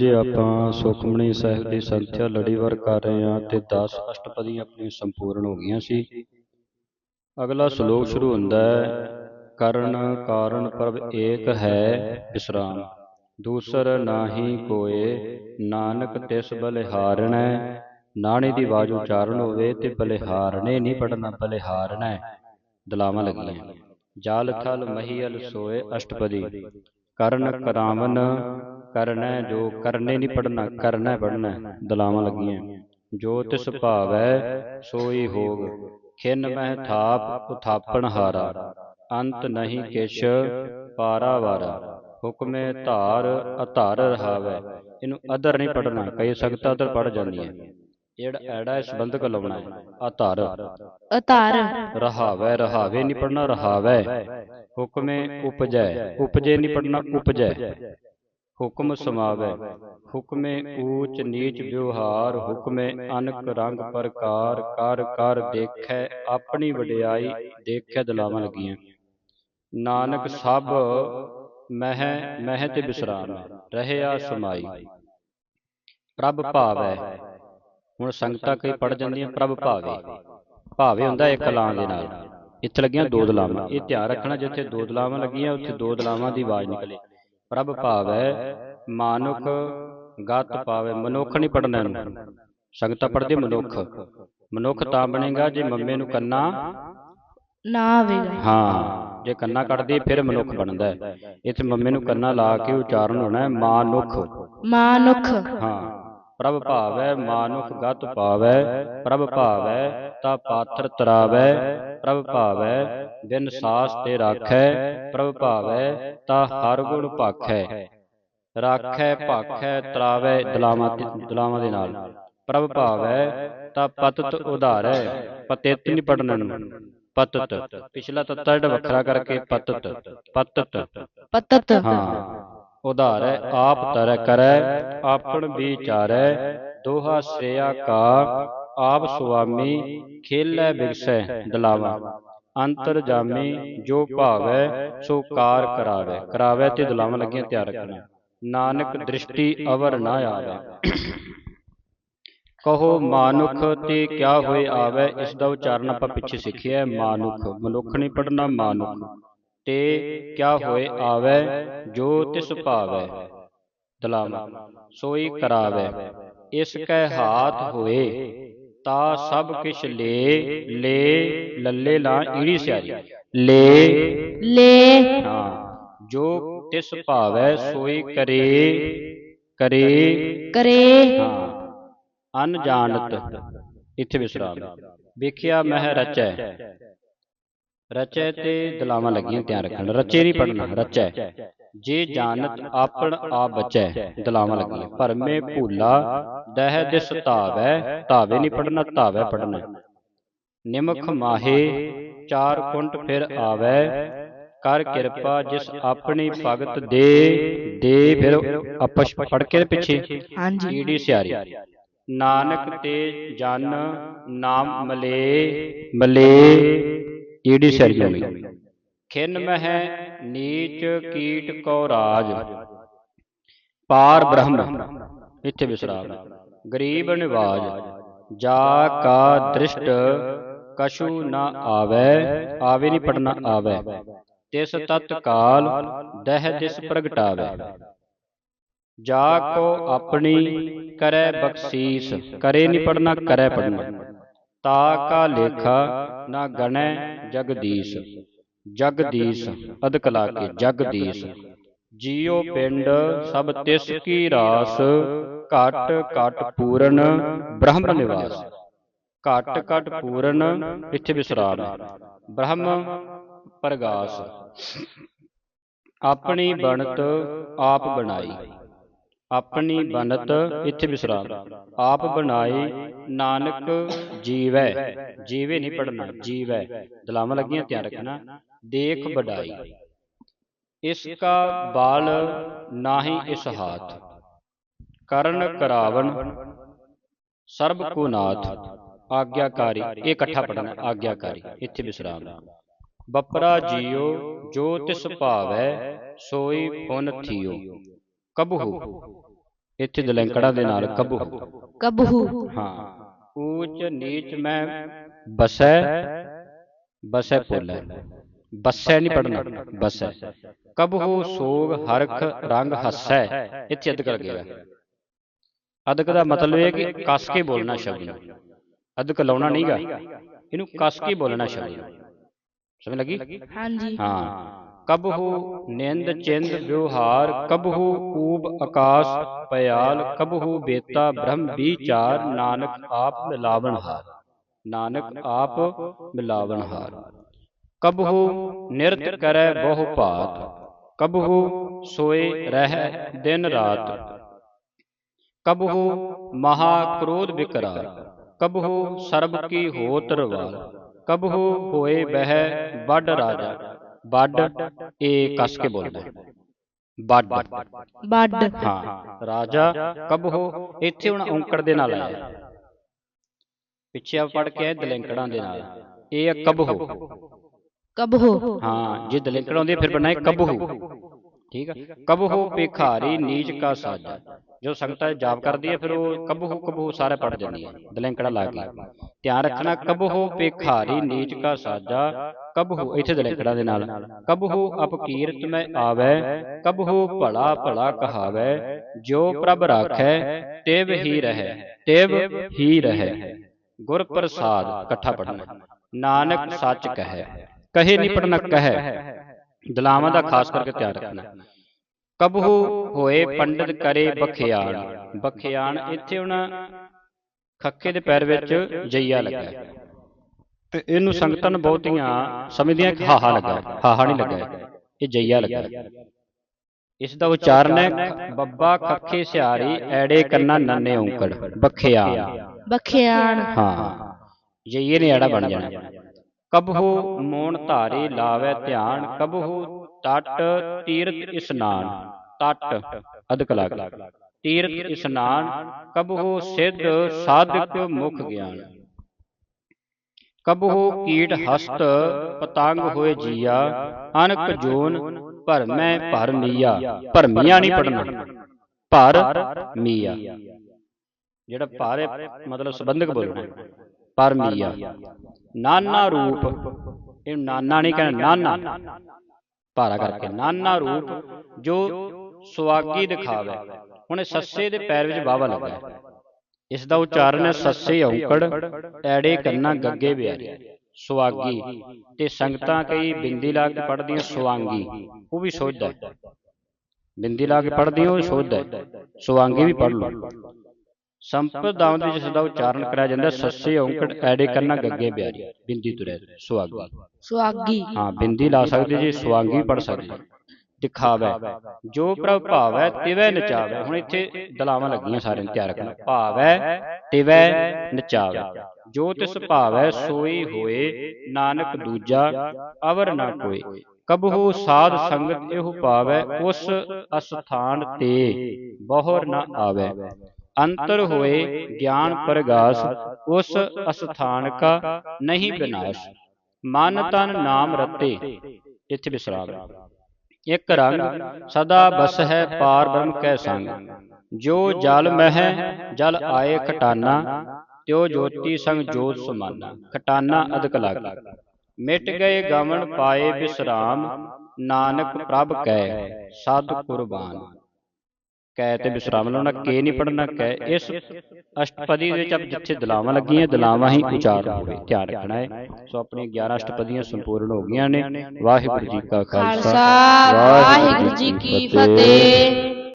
ਜੇ ਆਪਾਂ ਸੁਖਮਣੀ ਸਾਹਿਬ ਦੀ ਸੰਖਿਆ ਲੜੀਵਾਰ ਕਰ ਰਹੇ ਹਾਂ ਤੇ 10 ਅਸ਼ਟਪਦੀਆਂ ਆਪਣੀਆਂ ਸੰਪੂਰਨ ਹੋ ਗਈਆਂ ਸੀ, ਅਗਲਾ ਸ਼ਲੋਕ ਸ਼ੁਰੂ ਹੁੰਦਾ ਹੈ, ਕਰਨ ਕਾਰਨ ਪ੍ਰਭ ਏਕ ਹੈ ਵਿਸਰਾਮ ਦੂਸਰ ਨਾਹੀ ਕੋਏ, ਨਾਨਕ ਤਿਸ ਬਲਿਹਾਰਣੈ ਨਾਣੇ ਦੀ ਆਵਾਜ਼ ਉਚਾਰਨ ਹੋਵੇ ਤੇ ਬਲਿਹਾਰਣੇ ਨਹੀਂ ਪੜਨਾ ਬਲਿਹਾਰਣੈ ਦਲਾਵਾਂ ਲੱਗੀਆਂ। ਜਾਲ ਥਲ ਮਹੀਲ ਸੋਏ ਅਸ਼ਟਪਦੀ, ਕਰਨ ਕਰਾਵਨ ਕਰਨੈ ਜੋ ਕਰਨੇ ਨਹੀਂ ਪੜਨਾ ਕਰਨੈ ਪੜਨਾ ਦਲਾਵਾਂ ਲੱਗੀਆਂ। ਜੋ ਤਿਸ ਭਾਵੈ ਸੋਈ ਹੋਗ। ਖਿਨ ਮਹਿ ਥਾਪ ਉਥਾਪਣ ਹਾਰਾ। ਅੰਤ ਨਹੀਂ ਕਿਛ ਪਾਰਾਵਾਰਾ ਹੁਕਮੇ ਧਾਰ ਅਧਾਰ ਰਹਾਵੈ। ਇਹਨੂੰ ਅਦਰ ਨਹੀਂ ਪੜਨਾ ਕਈ ਸਖਤ ਅਦਰ ਪੜ ਜਾਂਦੀਆਂ। ਜਿਹੜਾ ਐੜਾ ਇਸ ਸੰਬੰਧਕ ਲਾਉਣਾ ਹੈ ਅਧਾਰ। ਅਤਾਰ ਰਹਾਵੈ ਰਹਾਵੇ ਨਹੀਂ ਪੜਨਾ ਰਹਾਵੈ। ਹੁਕਮੇ ਉਪਜੈ ਉਪਜੇ ਨਹੀਂ ਪੜਨਾ ਉਪਜੈ। ਹੁਕਮ ਸਮਾਵੈ ਹੁਕਮੇ ਊਚ ਨੀਚ ਵਿਵਹਾਰ ਹੁਕਮੇ ਅਨਕ ਰੰਗ ਪ੍ਰਕਾਰ ਕਰ ਕਰ ਦੇਖੈ ਆਪਣੀ ਵਡਿਆਈ ਦੇਖੈ ਦਲਾਵਾਂ ਲੱਗੀਆਂ। ਨਾਨਕ ਸਭ ਮਹਿ ਮਹਿ ਤੇ ਬਿਸਰਾਮ ਰਹਿਆ ਸਮਾਈ। ਪ੍ਰਭ ਭਾਵੈ। ਹੁਣ ਸੰਗਤਾਂ ਕਈ ਪੜ ਜਾਂਦੀਆਂ ਪ੍ਰਭ ਭਾਵੇ। ਭਾਵੇ। ਹੁੰਦਾ ਇੱਕ ਲਾਂ ਦੇ ਨਾਲ। ਇੱਥੇ ਲੱਗੀਆਂ ਦੋ ਦਲਾਵਾਂ। ਇਹ ਧਿਆਨ ਰੱਖਣਾ ਜਿੱਥੇ ਦੋ ਦਲਾਵਾਂ ਲੱਗੀਆਂ ਉੱਥੇ ਦੋ ਦਲਾਵਾਂ ਦੀ ਆਵਾਜ਼ ਨਿਕਲੇ। ਪ੍ਰਭ ਭਾਵੈ ਮਾਨੁਖ ਗਤ ਪਾਵੇ ਮਨੁੱਖ ਨਹੀਂ ਪੜਨਾ ਇਹਨੂੰ ਸੰਗਤਾਂ ਪੜਦੇ ਮਨੁੱਖ। ਮਨੁੱਖ। ਤਾਂ ਬਣੇਗਾ ਜੇ ਮੰਮੇ ਨੂੰ ਕੰਨਾ ਨਾ ਆਵੇਗਾ ਹਾਂ ਜੇ ਕੰਨਾ ਕੱਢਦੀ ਫਿਰ ਮਨੁੱਖ ਬਣਦਾ ਹੈ। ਇੱਥੇ ਮੰਮੇ ਨੂੰ ਕੰਨਾ ਲਾ ਕੇ ਉਚਾਰਨ ਹੋਣਾ ਹੈ ਮਾਨੁਖ। ਮਾਨੁਖ। ਹਾਂ। ਪ੍ਰਭ ਭਾਵੈ ਮਾਨੁਖ ਗਤ ਪਾਵੈ ਪ੍ਰਭ ਭਾਵੈ ਤਾ ਪਾਥਰ ਤਰਾਵੈ ਪ੍ਰਭ ਭਾਵੈ ਬਿਨ ਸਾਸ ਤੇ ਰਾਖੈ ਪ੍ਰਭ ਭਾਵੈ ਤਾ ਹਰ ਗੁਣ ਭਾਖੈ ਰਾਖੈ ਭਾਖੈ ਤਰਾਵੈ ਦਲਾਵਾਂ ਦਲਾਵਾਂ ਦੇ ਨਾਲ। ਪ੍ਰਭ ਭਾਵੈ ਤਾ ਪਤਤ ਉਧਾਰੈ ਪਤਿਤ ਨਹੀਂ ਪੜਨ ਨੂੰ ਪਤਤ ਪਿਛਲਾ ਤੱਤਾ ਜਿਹੜਾ ਵੱਖਰਾ ਕਰਕੇ ਪਤਤ। ਪਤਤ। ਪਤਤ। ਹਾਂ। ਉਧਾਰੈ ਆਪ ਤਰੈ ਕਰੈ ਆਪਣ ਵਿਚਾਰੈ ਦੋਹਾ ਸ੍ਰੇਆ ਕਾ ਆਪ ਸੁਆਮੀ ਖੇਲੈ ਬਿਗਸੈ ਦਲਾਵਾ। ਅੰਤਰ ਜਾਮੀ ਜੋ ਭਾਵੈ ਸੋ ਕਾਰ ਕਰਾਵੈ। ਕਰਾਵੈ ਤੇ ਦਲਾਵਾਂ ਲੱਗੀਆਂ ਤਿਆਰ ਰੱਖਣਾ ਨਾਨਕ ਦ੍ਰਿਸ਼ਟੀ ਅਵਰ ਨਾ ਆਵੈ। ਕਹੋ ਮਾਨੁਖ ਤੇ ਕਿਆ ਹੋਏ ਆਵੈ? ਇਸ ਦਾ ਉਚਾਰਨ ਆਪਾਂ ਪਿੱਛੇ ਸਿੱਖਿਆ ਹੈ, ਮਾਨੁਖ। ਮਨੁੱਖ ਨਹੀਂ ਪੜਨਾ ਮਾਨੁਖ। ਤੇ ਕਿਆ ਹੋਏ ਆਵੈ ਜੋ ਤਿਸ ਭਾਵੈ। ਦਲਾਵਾ ਸੋਈ ਕਰਾਵੈ। ਇਸ ਕੈ ਹਾਥ ਹੋਏ ਤਾ ਸਭ ਕਿਛ ਲੇ ਲੇ ਲੱਲੇ ਲਾ ਈੜੀ ਸਿਆਰੀ। ਲੇ ਲੈ ਹਾਂ ਜੋ ਤਿਸ ਭਾਵੈ ਸੋਈ ਕਰੇ ਕਰੇ ਕਰੇ। ਹਾਂ ਇੱਥੇ ਵਿਸਰਾਮ। ਵੇਖਿਆ ਮਹਿ ਰਚੈ ਰਚੈ ਤੇ ਦਲਾਵਾਂ ਲੱਗੀਆਂ ਧਿਆਨ ਰੱਖਣ। ਰਚੇ ਨਹੀਂ ਪੜਨਾ ਰਚੈ। ਜੇ ਜਾਣਤ ਆਪਣ ਆ ਬਚੈ ਦਲਾਵਾਂ ਲੱਗੀਆਂ। ਭਰਮੇ ਭੂਲਾ ਦਹਿ ਦਿਸ ਧਾਵੈ ਧਾਵੇ ਨਹੀਂ ਪੜਨਾ ਧਾਵੈ ਪੜਨਾ ਨਿਮਖ ਮਾਹੇ ਚਾਰ ਕੁੰਟ ਫਿਰ ਆਵੈ। ਕਰ ਕਿਰਪਾ ਜਿਸ ਆਪਣੀ ਭਗਤ ਦੇ ਦੇ ਫਿਰ ਆਪਸ ਪੜ ਕੇ ਪਿੱਛੇ। ਹਾਂਜੀ। ਈੜੀ ਸਿਆਰੀ। ਨਾਨਕ ਤੇ ਜਨ ਨਾਮ ਮਲੇ ਮਲੇ ਈੜੀ ਸਿਆਰੀ ਹੋ ਗਈ ਖਿਨ ਮਹਿ ਨੀਚ ਕੀਟ ਕੋ ਰਾਜ। ਪਾਰ ਬ੍ਰਹਮ ਇੱਥੇ ਵਿਸਰਾਮ ਗਰੀਬ ਨਿਵਾਜ। ਜਾ ਕਾ ਦ੍ਰਿਸ਼ਟ ਕਛੂ ਨਾ ਆਵੈ ਆਵੇ ਨਹੀਂ ਪੜਨਾ ਆਵੈ। ਤਿਸ ਤਤ ਕਾਲ ਦਹਿ ਦਿਸ ਪ੍ਰਗਟਾਵੈ। ਜਾ ਕੋ ਆਪਣੀ ਕਰੈ ਬਖਸ਼ੀਸ ਕਰੇ ਨਹੀਂ ਪੜਨਾ ਕਰੈ ਪੜਨਾ। ਤਾ ਕਾ ਲੇਖਾ ਨਾ ਗਣੈ ਜਗਦੀਸ਼। ਜਗਦੀਸ਼ ਅਦਕ ਲਾ ਕੇ ਜਗਦੀਸ਼। ਜੀਉ ਪਿੰਡ ਸਭ ਤਿਸ ਕੀ ਰਾਸ ਘਟ ਘਟ ਪੂਰਨ ਬ੍ਰਹਮ ਨਿਵਾਸ। ਘਟ ਘਟ ਪੂਰਨ ਇੱਥੇ ਵਿਸਰਾਮ। ਬ੍ਰਹਮ ਪ੍ਰਗਾਸ। ਆਪਣੀ ਬਣਤ ਆਪ ਬਣਾਈ। ਆਪਣੀ ਬਨਤ ਇੱਥੇ ਵਿਸਰਾਮ। ਆਪ ਬਣਾਈ ਨਾਨਕ ਜੀਵੈ। ਜੀਵੇ। ਨਹੀਂ ਪੜਨਾ ਜੀਵੈ। ਦਲਾਵਾਂ ਲੱਗੀਆਂ ਧਿਆਨ ਰੱਖਣਾ। ਦੇਖ ਵਡਾਈ। ਇਸ ਕਾ ਬਾਲ ਨਾਹੀ ਇਸ ਹਾਥ। ਕਰਨ ਕਰਾਵਨ ਸਰਬ ਕੋ ਨਾਥ। ਆਗਿਆਕਾਰੀ ਇਹ ਇਕੱਠਾ ਪੜਨਾ ਆਗਿਆਕਾਰੀ ਇੱਥੇ ਵਿਸਰਾਮ। ਬਪਰਾ ਜੀਓ ਜੋ ਤਿਸ ਭਾਵੈ ਸੋਈ ਪੁਨ ਥੀਓ। ਕਬਹੂ। ਇੱਥੇ ਦਲੈਂਕੜਾ ਦੇ ਨਾਲ ਕਬੂ ਕਬਹੂ। ਹਾਂ। ਊਚ ਨੀਚ ਮੈਂ ਬਸੈ ਬਸੈ ਪੁੱਲੈ ਬਸੈ ਨਹੀਂ ਪੜਨਾ ਬਸੈ। ਕਬਹੂ ਸੋਗ ਹਰਖ ਰੰਗ ਹੱਸੈ। ਇੱਥੇ ਅਦਕ ਲੱਗੇਗਾ ਅਦਕ ਦਾ ਮਤਲਬ ਇਹ ਕਿ ਕੱਸ ਕੇ ਬੋਲਣਾ ਸ਼ਬਦ। ਨੂੰ ਅਦਕ ਲਾਉਣਾ ਨਹੀਂਗਾ ਇਹਨੂੰ ਕੱਸ ਕੇ ਬੋਲਣਾ ਸ਼ਬਦ। ਨੂੰ ਸਮਝ ਲੱਗੀ? ਹਾਂਜੀ। ਹਾਂ। ਕਬਹੂ ਨਿੰਦ ਚਿੰਦ ਵਿਵਹਾਰ, ਕਬਹੂ ਕੂਬ ਆਕਾਸ਼ ਪਿਆਲ ਕਬਹੂ ਬੇਤਾ ਬ੍ਰਹਮ ਵਿਚਾਰ, ਨਾਨਕ ਆਪ ਮਿਲਾਵਣ ਹਾਰ ਨਾਨਕ ਆਪ ਮਿਲਾਵਣ ਹਾਰ ਕਬਹੂ ਨਿਰਤ ਕਰੈ ਬਹੁ ਭਾਤ, ਕਬਹੂ ਸੋਏ ਰਹਿ ਦਿਨ ਰਾਤ। ਕਬਹੂ ਮਹਾ ਕ੍ਰੋਧ ਵਿਕਰਾਲ ਕਬਹੂ ਸਰਬ ਕੀ ਹੋਤ ਰਵਾਲ ਕਬਹੂ ਹੋਏ ਬਹਿ ਵੱਡ ਰਾਜਾ। ਵੱਡ ਇਹ ਕੱਸ ਕੇ ਬੋਲਦਾ ਹੈ। ਵੱਡ। ਬੱਡ ਹਾਂ ਰਾਜਾ ਕਬਹੂ ਇੱਥੇ ਹੁਣ ਔਂਕੜ ਦੇ ਨਾਲ ਆਇਆ। ਹੈ। ਪਿੱਛੇ ਆ ਪੜ ਕੇ ਆਏ ਦਲੈਂਕੜਾਂ ਦੇ ਨਾਲ ਇਹ ਹੈ ਕਬਹੂ। ਕਬਹੂ। ਹਾਂ ਜੇ ਦਲੈਂਕੜ ਆਉਂਦੀ ਹੈ ਫਿਰ ਬਣਨਾ ਹੈ ਕਬਹੂ। ਠੀਕ ਹੈ ਕਬਹੂ ਭਿਖਾਰੀ ਨੀਚ ਕਾ ਸਾਜਾ। ਜੋ ਸੰਗਤਾਂ ਜਾਪ ਕਰਦੀ ਹੈ, ਫਿਰ ਉਹ ਕਬਹੂ ਕਬਹੂ ਸਾਰੇ ਪੜ ਜਾਂਦੀ ਹੈ। ਦਲੈਂਕੜਾ ਲਾ ਕੇ। ਧਿਆਨ ਰੱਖਣਾ ਕਬਹੂ ਭਿਖਾਰੀ, ਨੀਚ ਕਾ ਸਾਜਾ। ਕਬਹੂ ਇੱਥੇ ਦਲੈਂਕੜਾ ਦੇ ਨਾਲ। ਕਬਹੂ ਅਪਕੀਰਤ ਮੈਂ ਆਵੈ। ਕਬਹੂ ਭਲਾ ਭਲਾ ਕਹਾਵੈ। ਜੋ ਪ੍ਰਭ ਰਾਖੈ, ਤਿਵ ਹੀ ਰਹੈ। ਤਿਵ ਹੀ ਰਹੈ। ਗੁਰ ਪ੍ਰਸਾਦ ਇਕੱਠਾ ਪੜਨਾ ਨਾਨਕ ਸੱਚ ਕਹੈ। ਕਹੇ ਨਹੀਂ ਪੜਨਾ ਕਹੈ। ਦਲਾਵਾਂ ਦਾ ਖਾਸ ਕਰਕੇ ਧਿਆਨ ਰੱਖਣਾ। ਕਬਹੂ ਹੋਏ ਪੰਡਤ ਕਰੇ ਬਖਿਆਣ ਬਖਿਆਣ ਇੱਥੇ ਹੁਣ ਖੱਕੇ ਦੇ ਪੈਰ ਵਿੱਚ ਜਈਆ ਲੱਗਾ। ਤੇ ਇਹਨੂੰ ਸੰਗਤਾਂ ਨੂੰ ਬਹੁਤੀਆਂ ਸਮਝਦੀਆਂ ਕਿ ਹਾਹਾ ਲੱਗਾ। ਹਾਹਾ ਨਹੀਂ ਲੱਗਾ। ਇਹ ਜਈਆ ਲੱਗਾ। ਇਸ ਦਾ ਉਚਾਰਨ ਹੈ ਬੱਬਾ ਖੱਖੇ ਸਿਆਰੀ ਐੜੇ ਕੰਨਾ ਨੰਨੇ ਔਂਕੜ। ਬਖਿਆਣ ਬਖਿਆਣ ਹਾਂ। ਜਈਏ ਨੇ ਐੜਾ ਬਣ ਜਾਣਾ। ਕਬਹੂ ਮੋਣ ਧਾਰੇ ਲਾਵੇ ਧਿਆਨ ਕਬਹੂ ਟਟ ਤੀਰਥ, ਇਸਨਾਨ। ਟਟ ਅਦਕ ਤੀਰਥ, ਇਸਨਾਨ, ਕਬਹੂ ਸਿੱਧ, ਸਾਧਕ, ਮੁਖ ਗਿਆਨ। ਕਬਹੂ ਕੀਟ, ਹਸਤ, ਪਤੰਗ ਹੋਏ ਜੀਆ, ਅਨਕ ਜੋਨ ਭਰਮੈ ਭਰ ਮੀਆ। ਭਰਮੀਆਂ ਨਹੀਂ ਪੜਨਾ ਭਰ ਮੀਆ। ਜਿਹੜਾ ਭਾਰ ਮਤਲਬ ਸੰਬੰਧਕ ਬੋਲਣਾ ਪਰ ਮੀਆ। ਨਾਨਾ ਰੂਪ। ਇਹ ਨਾਨਾ ਨਹੀਂ ਕਹਿਣਾ, ਨਾਨਾ। ਭਾਰਾ ਕਰਕੇ। ਨਾਨਾ ਰੂਪ ਜੋ ਸੁਆਗੀ ਦਿਖਾਵੇ। ਹੁਣ ਸੱਸੇ ਦੇ ਪੈਰ ਵਿੱਚ ਬਾਵਾ ਲੱਗਾ। ਇਸ ਦਾ ਉਚਾਰਨ ਹੈ ਸੱਸੇ ਔਂਕੜ ਐੜੇ ਕੰਨਾ ਗੱਗੇ ਬਿਆਰੇ ਸੁਆਗੀ ਤੇ ਸੰਗਤਾਂ ਕਈ ਬਿੰਦੀ ਲਾ ਕੇ ਪੜ੍ਹਦੀਆਂ ਸੁਆਂਗੀ। ਉਹ ਵੀ ਸੋਚਦਾ। ਬਿੰਦੀ ਲਾ ਕੇ ਪੜ੍ਹਦੀਆਂ ਉਹ ਸੋਚਦਾ। ਸੁਆਂਗੀ ਵੀ ਪੜ੍ਹ ਲਓ। ਸੰਪਦਾਵਾਂ ਦੇ ਜਿਸ ਦਾ ਉਚਾਰਨ ਕਰਿਆ ਜਾਂਦਾ ਹੈ, ਸੱਸੇ ਔਂਕੜ ਐੜੇ ਕੰਨਾ ਗੱਗੇ ਬਿਆਰੀ। ਬਿੰਦੀ ਤੁਰੇ ਸੁਆਗੀ ਸੁਆਗੀ ਹਾਂ ਬਿੰਦੀ ਲਾ ਸਕਦੇ ਜੀ ਸੁਆਂਗੀ ਪੜ ਸਕਦੇ। ਦਿਖਾਵੇ। ਜੋ ਪ੍ਰਭ ਭਾਵੈ ਤਿਵੈ ਨਚਾਵੇ। ਹੁਣ ਇੱਥੇ ਦਲਾਵਾਂ ਲੱਗੀਆਂ ਸਾਰਿਆਂ ਨੂੰ ਤਿਆਰ ਰੱਖਣਾ। ਭਾਵੈ ਤਿਵੈ ਨਚਾਵੇ। ਜੋ ਤਿਸ ਭਾਵੈ ਸੋਈ ਹੋਏ ਨਾਨਕ ਦੂਜਾ ਅਵਰ ਨਾ ਕੋਈ। ਕਬਹੂ ਸਾਧ ਸੰਗਤ ਇਹੋ ਪਾਵੈ ਉਸ ਅਸਥਾਨ ਤੇ ਬਹੁਰ ਨਾ ਆਵੇ। ਅੰਤਰ ਹੋਏ ਗਿਆਨ ਪ੍ਰਗਾਸ, ਉਸ ਅਸਥਾਨ ਕਾ ਨਹੀਂ ਵਿਨਾਸ਼ ਮਨ ਤਨ ਨਾਮ ਰਤੇ, ਇੱਥੇ ਵਿਸਰਾਮ। ਇੱਕ ਰੰਗ ਸਦਾ ਬਸ ਹੈ ਪਾਰ ਬ੍ਰਹਮ ਕੈ ਸੰਗ। ਜੋ ਜਲ ਮਹਿ, ਜਲ ਆਏ ਖਟਾਨਾ, ਤਿਉ ਜੋਤੀ ਸੰਗ ਜੋਤ ਸਮਾਨਾ। ਖਟਾਨਾ ਅਦਕ ਲੱਗ। ਮਿਟ ਗਏ ਗਮਨ ਪਾਏ ਵਿਸਰਾਮ ਨਾਨਕ ਪ੍ਰਭ ਕੈ ਸਦ ਕੁਰਬਾਨ। ਕੈ ਤੇ ਵਿਸਰਾਮ ਲਾਉਣਾ ਕੇ ਨਹੀਂ ਪੜਨਾ ਕੈ ਇਸ ਅਸ਼ਟਪਦੀ ਦੇ ਵਿੱਚ ਆਪ ਜਿੱਥੇ ਦਲਾਵਾਂ ਲੱਗੀਆਂ ਦਲਾਵਾਂ ਹੀ ਉਚਾਰਨ ਹੋਵੇ ਧਿਆਨ ਰੱਖਣਾ ਹੈ। ਸੋ ਆਪਣੀ 11 ਅਸ਼ਟਪਦੀਆਂ ਸੰਪੂਰਨ ਹੋ ਗਈਆਂ ਨੇ। ਵਾਹਿਗੁਰੂ ਜੀ ਕਾ ਖਾਲਸਾ। ਖਾਲਸਾ ਵਾਹਿਗੁਰੂ ਜੀ ਕੀ ਫਤਿਹ।